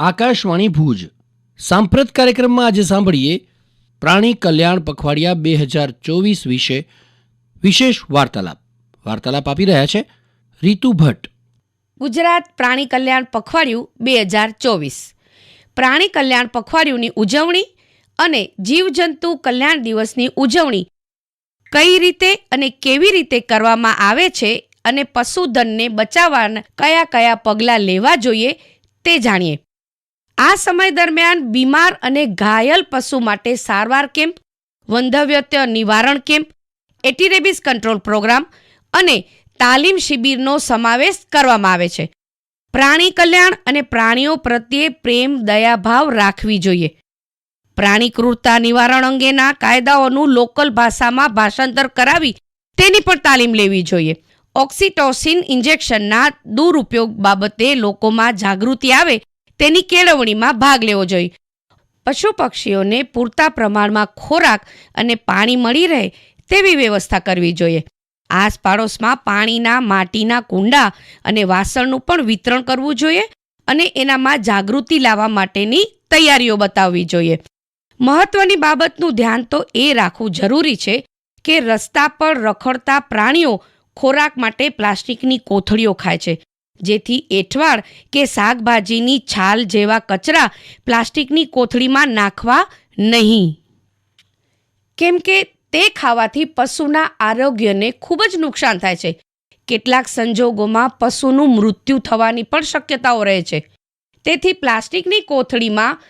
આકાશવાણી ભુજ. સાંપ્રત કાર્યક્રમમાં આજે સાંભળીએ પ્રાણી કલ્યાણ પખવાડિયા બે હજાર ચોવીસ વિશે વિશેષ વાર્તાલાપ. વાર્તાલાપ આપી રહ્યા છે રીતુ ભટ્ટ. ગુજરાત પ્રાણી કલ્યાણ પખવાડિયું બે હજાર ચોવીસ. પ્રાણી કલ્યાણ પખવાડિયુંની ઉજવણી અને જીવજંતુ કલ્યાણ દિવસની ઉજવણી કઈ રીતે અને કેવી રીતે કરવામાં આવે છે અને પશુધનને બચાવવાના કયા કયા પગલાં લેવા જોઈએ તે જાણીએ. આ સમય દરમિયાન બીમાર અને ઘાયલ પશુ માટે સારવાર કેમ્પ વંધવ્યત્ય નિવારણ કેમ્પ, એટીરેબિસ કંટ્રોલ પ્રોગ્રામ અને તાલીમ શિબિરનો સમાવેશ કરવામાં આવે છે. પ્રાણી કલ્યાણ અને પ્રાણીઓ પ્રત્યે પ્રેમ દયાભાવ રાખવી જોઈએ. પ્રાણી ક્રૂરતા નિવારણ અંગેના કાયદાઓનું લોકલ ભાષામાં ભાષાંતર કરાવી તેની પણ તાલીમ લેવી જોઈએ. ઓક્સિટોસિન ઇન્જેક્શનના દુરુપયોગ બાબતે લોકોમાં જાગૃતિ આવે તેની કેળવણીમાં ભાગ લેવો જોઈએ. પશુ પક્ષીઓને પૂરતા પ્રમાણમાં ખોરાક અને પાણી મળી રહે તેવી વ્યવસ્થા કરવી જોઈએ. આસપાડોશમાં પાણીના, માટીના કુંડા અને વાસણનું પણ વિતરણ કરવું જોઈએ અને એનામાં જાગૃતિ લાવવા માટેની તૈયારીઓ બતાવવી જોઈએ. મહત્વની બાબતનું ધ્યાન તો એ રાખવું જરૂરી છે કે રસ્તા પર રખડતા પ્રાણીઓ ખોરાક માટે પ્લાસ્ટિકની કોથળીઓ ખાય છે. જેથી એઠવાડ કે શાકભાજીની છાલ જેવા કચરા પ્લાસ્ટિકની કોથળીમાં નાખવા નહીં. કેમ કે તે ખાવાથી પશુના આરોગ્યને ખૂબ જ નુકસાન થાય છે. કેટલાક સંજોગોમાં પશુનું મૃત્યુ થવાની પણ શક્યતાઓ રહે છે. તેથી પ્લાસ્ટિકની કોથળીમાં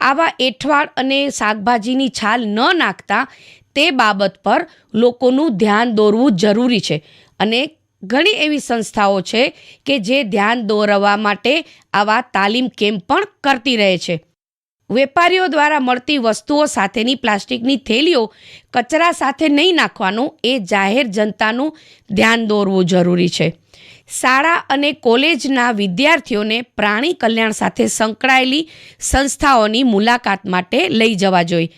આવા એઠવાડ અને શાકભાજીની છાલ ન નાખતા તે બાબત પર લોકોનું ધ્યાન દોરવું જરૂરી છે અને ઘણી એવી સંસ્થાઓ છે કે જે ધ્યાન દોરવા માટે આવા તાલીમ કેમ્પ પણ કરતી રહે છે. વેપારીઓ દ્વારા મળતી વસ્તુઓ સાથેની પ્લાસ્ટિકની થેલીઓ કચરા સાથે નહીં નાખવાનું એ જાહેર જનતાનું ધ્યાન દોરવું જરૂરી છે. શાળા અને કોલેજના વિદ્યાર્થીઓને પ્રાણી કલ્યાણ સાથે સંકળાયેલી સંસ્થાઓની મુલાકાત માટે લઈ જવા જોઈએ.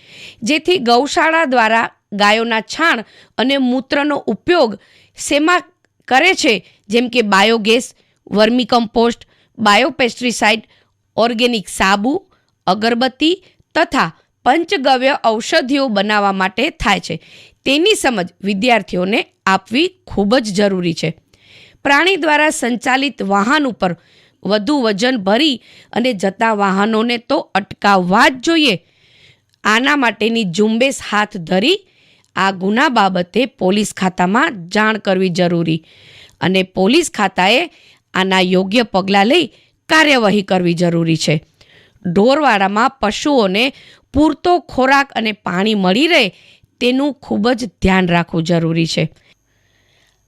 જેથી ગૌશાળા દ્વારા ગાયોના છાણ અને મૂત્રનો ઉપયોગ શેમાં કરે છે, જેમ કે biogas vermi compost biopesticide organic સાબુ, અગરબત્તી તથા પંચગવ્ય ઔષધિઓ બનાવવા માટે થાય છે. તેની સમજ વિદ્યાર્થીઓને આપવી ખૂબ જ જરૂરી છે. પ્રાણી દ્વારા સંચાલિત વાહન ઉપર વધુ વજન ભરી અને જતા વાહનોને તો અટકાવવા જ જોઈએ. આના માટેની ઝુંબેશ હાથ ધરી આ ગુના બાબતે પોલીસ ખાતામાં જાણ કરવી જરૂરી અને પોલીસ ખાતાએ આના યોગ્ય પગલાં લઈ કાર્યવાહી કરવી જરૂરી છે. ઢોરવાડામાં પશુઓને પૂરતો ખોરાક અને પાણી મળી રહે તેનું ખૂબ જ ધ્યાન રાખવું જરૂરી છે.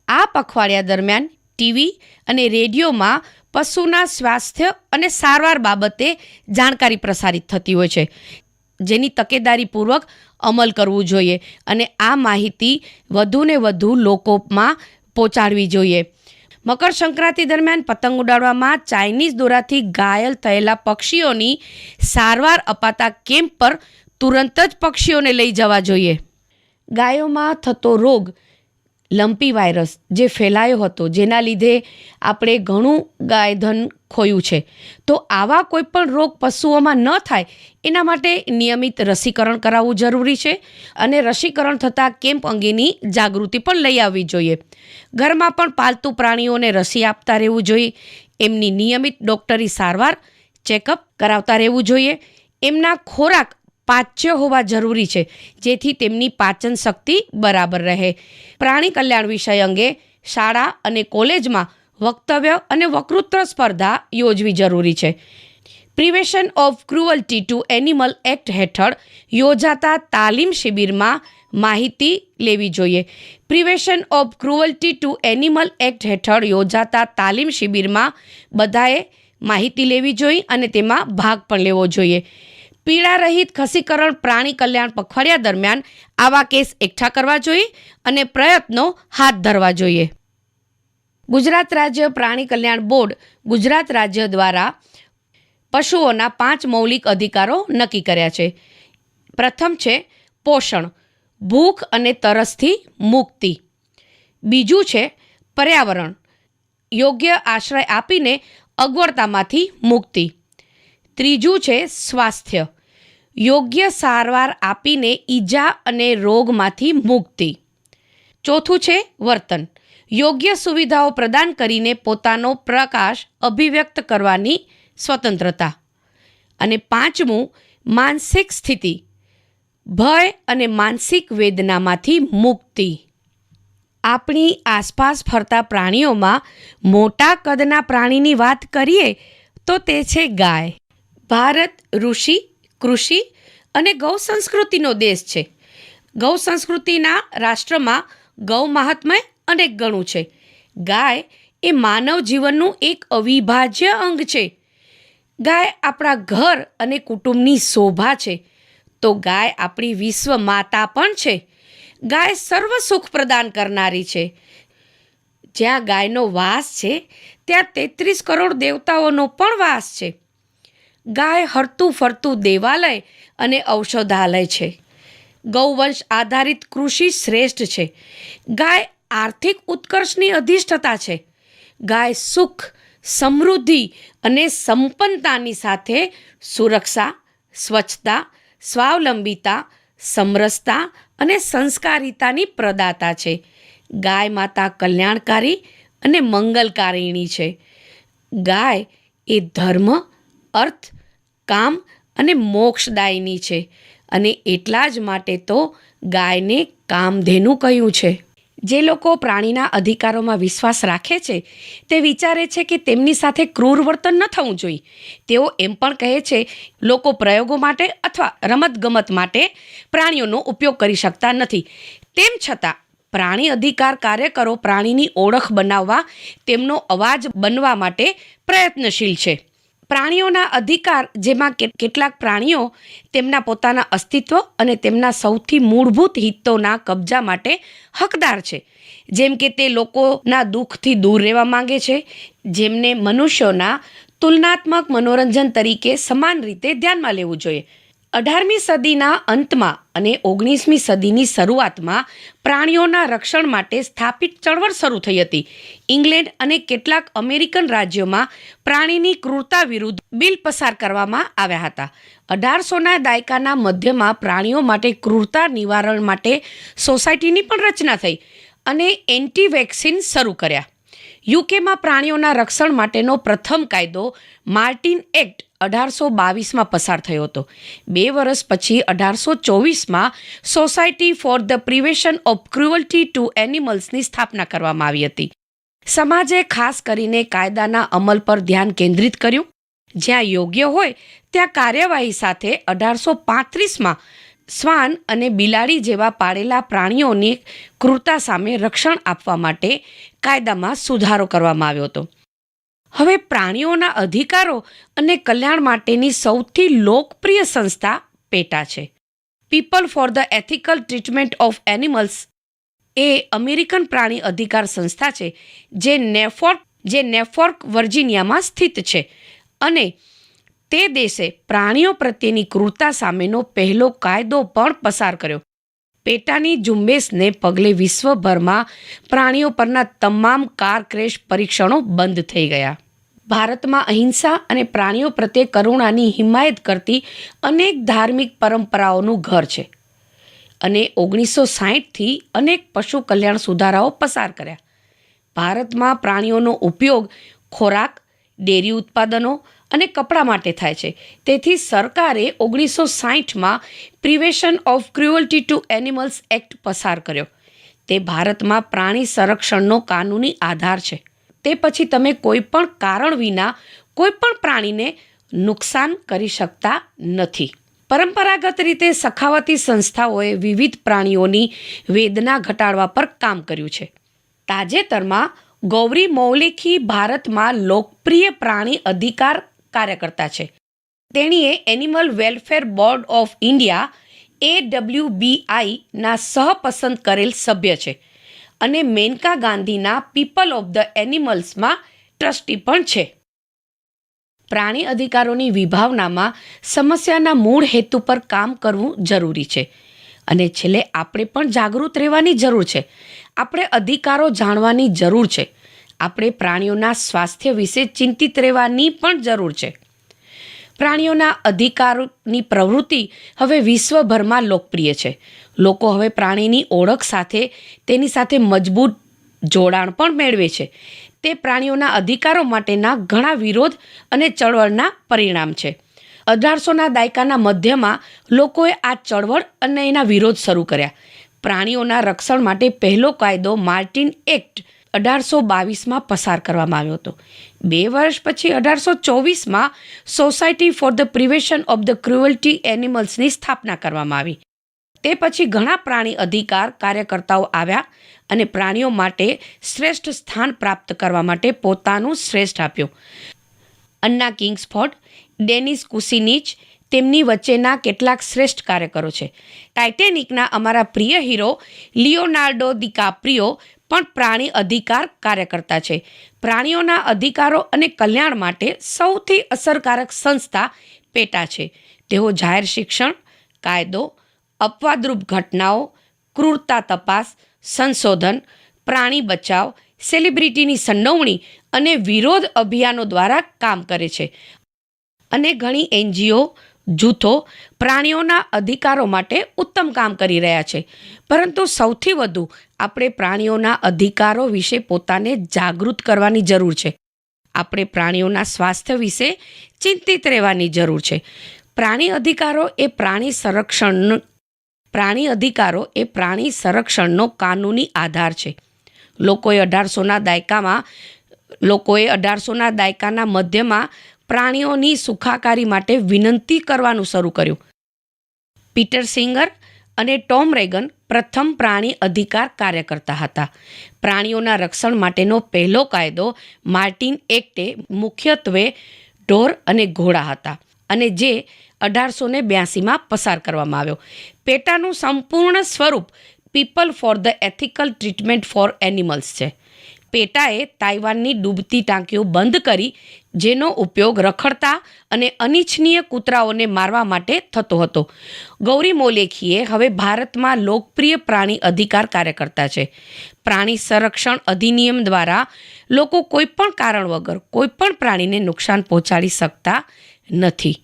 આ પખવાડિયા દરમિયાન ટીવી અને રેડિયોમાં પશુના સ્વાસ્થ્ય અને સારવાર બાબતે જાણકારી પ્રસારિત થતી હોય છે. જેની તકેદારીપૂર્વક અમલ કરવું જોઈએ અને આ માહિતી વધુને વધુ લોકોમાં પહોંચાડવી જોઈએ. મકર સંક્રાંતિ દરમિયાન પતંગ ઉડાડવામાં ચાઇનીઝ દોરાથી ઘાયલ થયેલા પક્ષીઓની સારવાર અપાતા કેમ્પ પર તુરંત જ પક્ષીઓને લઈ જવા જોઈએ. ગાયોમાં થતો રોગ લંપી વાયરસ જે ફેલાયો હતો, જેના લીધે આપણે ઘણું ગાયધન ખોયું છે. તો આવા કોઈ પણ રોગ પશુઓમાં ન થાય, એના માટે નિયમિત રસીકરણ કરાવવું જરૂરી છે અને રસીકરણ થતાં કેમ્પ અંગેની જાગૃતિ પણ લઈ આવવી જોઈએ. ઘરમાં પણ પાલતુ પ્રાણીઓને રસી આપતા રહેવું જોઈએ. એમની નિયમિત ડૉક્ટરી સારવાર, ચેકઅપ કરાવતા રહેવું જોઈએ. એમના ખોરાક પાચ્ય હોવા જરૂરી છે, જેથી તેમની પાચન શક્તિ બરાબર રહે. પ્રાણી કલ્યાણ વિષય અંગે શાળા અને કોલેજમાં વક્તવ્ય અને વક્તૃત્વ સ્પર્ધા યોજવી જરૂરી છે. Prevention of cruelty to animal act હેઠળ યોજાતા તાલીમ શિબિરમાં માહિતી લેવી જોઈએ. Prevention of cruelty to animal act હેઠળ યોજાતા તાલીમ શિબિરમાં બધાએ માહિતી લેવી જોઈએ અને તેમાં ભાગ પણ લેવો જોઈએ. પીડા રહિત ખસીકરણ પ્રાણી કલ્યાણ પખવાડિયા દરમિયાન આવા કેસ એકઠા કરવા જોઈએ અને પ્રયત્નો હાથ ધરવા જોઈએ. ગુજરાત રાજ્ય પ્રાણી કલ્યાણ બોર્ડ ગુજરાત રાજ્ય દ્વારા પશુઓના પાંચ મૌલિક અધિકારો નક્કી કર્યા છે. પ્રથમ છે પોષણ, ભૂખ અને તરસથી મુક્તિ. બીજું છે પર્યાવરણ, યોગ્ય આશ્રય આપીને અગવડતામાંથી મુક્તિ. ત્રીજું છે સ્વાસ્થ્ય. યોગ્ય સારવાર આપીને ઈજા અને રોગમાંથી મુક્તિ. ચોથું છે વર્તન. યોગ્ય સુવિધાઓ પ્રદાન કરીને પોતાનો પ્રકાશ અભિવ્યક્ત કરવાની સ્વતંત્રતા. અને પાંચમું, માનસિક સ્થિતિ. ભય અને માનસિક વેદનામાંથી મુક્તિ. આપણી આસપાસ ફરતા પ્રાણીઓમાં મોટા કદના પ્રાણીની વાત કરીએ તો તે છે ગાય. ભારત ઋષિ કૃષિ અને ગૌ સંસ્કૃતિનો દેશ છે. ગૌ સંસ્કૃતિના રાષ્ટ્રમાં ગૌ મહાત્મ્ય અનેક ગણું છે. ગાય એ માનવ જીવનનું એક અવિભાજ્ય અંગ છે. ગાય આપણા ઘર અને કુટુંબની શોભા છે. તો ગાય આપણી વિશ્વ માતા પણ છે. ગાય સર્વ સુખ પ્રદાન કરનારી છે. જ્યાં ગાયનો વાસ છે, ત્યાં તેત્રીસ કરોડ દેવતાઓનો પણ વાસ છે. ગાય હરતું ફરતું દેવાલય અને ઔષધાલય છે. ગૌવંશ આધારિત કૃષિ શ્રેષ્ઠ છે. ગાય આર્થિક ઉત્કર્ષની અધિષ્ઠતા છે. ગાય સુખ, સમૃદ્ધિ અને સંપન્નતાની સાથે સુરક્ષા, સ્વચ્છતા, સ્વાવલંબિતા, સમરસતા અને સંસ્કારિતાની પ્રદાતા છે. ગાય માતા કલ્યાણકારી અને મંગલકારિણી છે. ગાય એ ધર્મ, અર્થ કામ અને મોક્ષદાયની છે. અને એટલા જ માટે તો ગાયને કામધેનું કહ્યું છે. જે લોકો પ્રાણીના અધિકારોમાં વિશ્વાસ રાખે છે, તે વિચારે છે કે તેમની સાથે ક્રૂર વર્તન ન થવું જોઈએ. તેઓ એમ પણ કહે છે, લોકો પ્રયોગો માટે અથવા રમતગમત માટે પ્રાણીઓનો ઉપયોગ કરી શકતા નથી. તેમ છતાં, પ્રાણી અધિકાર કાર્યકરો પ્રાણીની ઓળખ બનાવવા તેમનો અવાજ બનવા માટે પ્રયત્નશીલ છે. પ્રાણીઓના અધિકાર જેમાં કેટલાક પ્રાણીઓ તેમના પોતાના અસ્તિત્વ અને તેમના સૌથી મૂળભૂત હિતોના કબજા માટે હકદાર છે. જેમ કે તે લોકોના દુઃખથી દૂર રહેવા માંગે છે, જેમને મનુષ્યોના તુલનાત્મક મનોરંજન તરીકે સમાન રીતે ધ્યાનમાં લેવું જોઈએ. અઢારમી સદીના અંતમાં અને ઓગણીસમી સદીની શરૂઆતમાં પ્રાણીઓના રક્ષણ માટે સ્થાપિત ચળવળ શરૂ થઈ હતી. ઇંગ્લેન્ડ અને કેટલાક અમેરિકન રાજ્યોમાં પ્રાણીની ક્રૂરતા વિરુદ્ધ બિલ પસાર કરવામાં આવ્યા હતા. અઢારસોના દાયકાના મધ્યમાં પ્રાણીઓ માટે ક્રૂરતા નિવારણ માટે સોસાયટીની પણ રચના થઈ અને એન્ટી વેક્સિન શરૂ કર્યા. યુકેમાં પ્રાણીઓના રક્ષણ માટેનો પ્રથમ કાયદો માર્ટિન એક્ટ અઢારસો બાવીસમાં પસાર થયો હતો. બે વર્ષ પછી અઢારસો ચોવીસમાં society for the prevention of cruelty to એનિમલ્સની સ્થાપના કરવામાં આવી હતી. સમાજે ખાસ કરીને કાયદાના અમલ પર ધ્યાન કેન્દ્રિત કર્યું. જ્યાં યોગ્ય હોય ત્યાં કાર્યવાહી સાથે અઢારસો પાંત્રીસમાં શ્વાન અને બિલાડી જેવા પાળેલા પ્રાણીઓની ક્રૂરતા સામે રક્ષણ આપવા માટે કાયદામાં સુધારો કરવામાં આવ્યો હતો. હવે પ્રાણીઓના અધિકારો અને કલ્યાણ માટેની સૌથી લોકપ્રિય સંસ્થા પેટા છે. People for the ethical treatment of animals A American પ્રાણી અધિકાર સંસ્થા છે, જે નેફોર્ક જે નેફોર્ક વર્જિનિયામાં સ્થિત છે અને તે દેશે પ્રાણીઓ પ્રત્યેની ક્રૂરતા સામેનો પહેલો કાયદો પણ પસાર કર્યો. પેટાની ઝુંબેશને પગલે વિશ્વભરમાં પ્રાણીઓ પરના તમામ કાર ક્રેશ પરીક્ષણો બંધ થઈ ગયા. ભારતમાં અહિંસા અને પ્રાણીઓ પ્રત્યે કરુણાની હિમાયત કરતી અનેક ધાર્મિક પરંપરાઓનું ઘર છે. અને ઓગણીસો સાહીઠથી અનેક પશુ કલ્યાણ સુધારાઓ પસાર કર્યા. ભારતમાં પ્રાણીઓનો ઉપયોગ ખોરાક, ડેરી ઉત્પાદનો અને કપડાં માટે થાય છે. તેથી સરકારે ઓગણીસો સાહીઠમાં prevention of cruelty to animals act પસાર કર્યો. તે ભારતમાં પ્રાણી સંરક્ષણનો કાનૂની આધાર છે. તે પછી તમે કોઈ પણ કારણ વિના કોઈ પણ પ્રાણીને નુકસાન કરી શકતા નથી. પરંપરાગત રીતે સખાવતી સંસ્થાઓએ વિવિધ પ્રાણીઓની વેદના ઘટાડવા પર કામ કર્યું છે. તાજેતરમાં ગૌરી મૌલિકી ભારતમાં લોકપ્રિય પ્રાણી અધિકાર કાર્યકર્તા છે. તેણીએ animal welfare board of India એડબ્લ્યુબીઆઈના સહપસંદ કરેલ સભ્ય છે. અને મેનકા ગાંધીના પીપલ ઓફ ધ એનિમલ્સમાં ટ્રસ્ટી પણ છે. પ્રાણી અધિકારોની વિભાવનામાં સમસ્યાના મૂળ હેતુ પર કામ કરવું જરૂરી છે. અને છેલ્લે આપણે પણ જાગૃત રહેવાની જરૂર છે. આપણે અધિકારો જાણવાની જરૂર છે. આપણે પ્રાણીઓના સ્વાસ્થ્ય વિશે ચિંતિત રહેવાની પણ જરૂર છે. પ્રાણીઓના અધિકારની પ્રવૃત્તિ હવે વિશ્વભરમાં લોકપ્રિય છે. લોકો હવે પ્રાણીની ઓળખ સાથે, તેની સાથે મજબૂત જોડાણ પણ મેળવે છે. તે પ્રાણીઓના અધિકારો માટેના ઘણા વિરોધ અને ચળવળના પરિણામ છે. અઢારસોના દાયકાના મધ્યમાં લોકોએ આ ચળવળ અને એના વિરોધ શરૂ કર્યા. પ્રાણીઓના રક્ષણ માટે પહેલો કાયદો માર્ટિન એક્ટ અઢારસો બાવીસમાં પસાર કરવામાં આવ્યો હતો. બે વર્ષ પછી અઢારસો ચોવીસમાં society for the prevention of the cruelty એનિમલ્સની સ્થાપના કરવામાં આવી. તે પછી ઘણા પ્રાણી અધિકાર કાર્યકર્તાઓ આવ્યા અને પ્રાણીઓ માટે શ્રેષ્ઠ સ્થાન પ્રાપ્ત કરવા માટે પોતાનું શ્રેષ્ઠ આપ્યું. અન્ના કિંગ્સફોર્ડ, ડેનિસ કુસિનિચ તેમની વચ્ચેના કેટલાક શ્રેષ્ઠ કાર્યકરો છે. ટાઇટેનિકના અમારા પ્રિય હીરો લિયોનાર્ડો દિકાપ્રિયો પણ પ્રાણી અધિકાર કાર્યકર્તા છે. પ્રાણીઓના અધિકારો અને કલ્યાણ માટે સૌથી અસરકારક સંસ્થા પેટા છે. તેઓ જાહેર શિક્ષણ, કાયદો અપવાદરૂપ ઘટનાઓ, ક્રૂરતા તપાસ, સંશોધન, પ્રાણી બચાવ, સેલિબ્રિટીની સંડોવણી અને વિરોધ અભિયાનો દ્વારા કામ કરે છે. અને ઘણી એનજીઓ, જૂથો, પ્રાણીઓના અધિકારો માટે ઉત્તમ કામ કરી રહ્યા છે. પરંતુ સૌથી વધુ આપણે પ્રાણીઓના અધિકારો વિશે પોતાને જાગૃત કરવાની જરૂર છે. આપણે પ્રાણીઓના સ્વાસ્થ્ય વિશે ચિંતિત રહેવાની જરૂર છે. પ્રાણી અધિકારો એ પ્રાણી સંરક્ષણ પ્રાણી અધિકારો એ પ્રાણી સંરક્ષણનો કાનૂની આધાર છે. લોકોએ અઢારસોના દાયકામાં, લોકોએ અઢારસોના દાયકાના મધ્યમાં પ્રાણીઓની સુખાકારી માટે વિનંતી કરવાનું શરૂ કર્યું. પીટર સિંગર અને ટોમ રેગન પ્રથમ પ્રાણી અધિકાર કાર્યકર્તા હતા. પ્રાણીઓના રક્ષણ માટેનો પહેલો કાયદો માર્ટિન એક્ટે મુખ્યત્વે ઢોર અને ઘોડા હતા અને જે અઢારસો ને બ્યાસીમાં પસાર કરવામાં આવ્યો. પેટાનું સંપૂર્ણ સ્વરૂપ people for the ethical treatment for animals છે. પેટાએ તાઇવાનની ડૂબતી ટાંકીઓ બંધ કરી, જેનો ઉપયોગ રખડતા અને અનિચ્છનીય કૂતરાઓને મારવા માટે થતો હતો. ગૌરી મોલેખીએ હવે ભારતમાં લોકપ્રિય પ્રાણી અધિકાર કાર્યકર્તા છે. પ્રાણી સંરક્ષણ અધિનિયમ દ્વારા લોકો કોઈપણ કારણ વગર કોઈપણ પ્રાણીને નુકસાન પહોંચાડી શકતા નથી.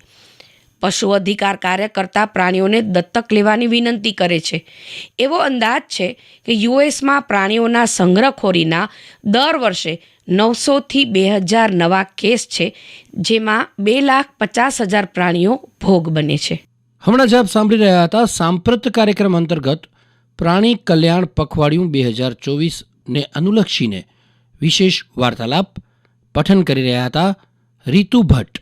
પશુ અધિકાર કાર્યકર્તા પ્રાણીઓને દત્તક લેવાની વિનંતી કરે છે. એવો અંદાજ છે કે યુએસમાં પ્રાણીઓના સંગ્રહખોરીના દર વર્ષે નવસોથી બે હજાર નવા કેસ છે, જેમાં બે લાખ પચાસ હજાર પ્રાણીઓ ભોગ બને છે. હમણાં જ આપ સાંભળી રહ્યા હતા સાંપ્રત કાર્યક્રમ અંતર્ગત પ્રાણી કલ્યાણ પખવાડિયું બે હજાર ચોવીસને અનુલક્ષીને વિશેષ વાર્તાલાપ પઠન કરી રહ્યા હતા રીતુ ભટ્ટ.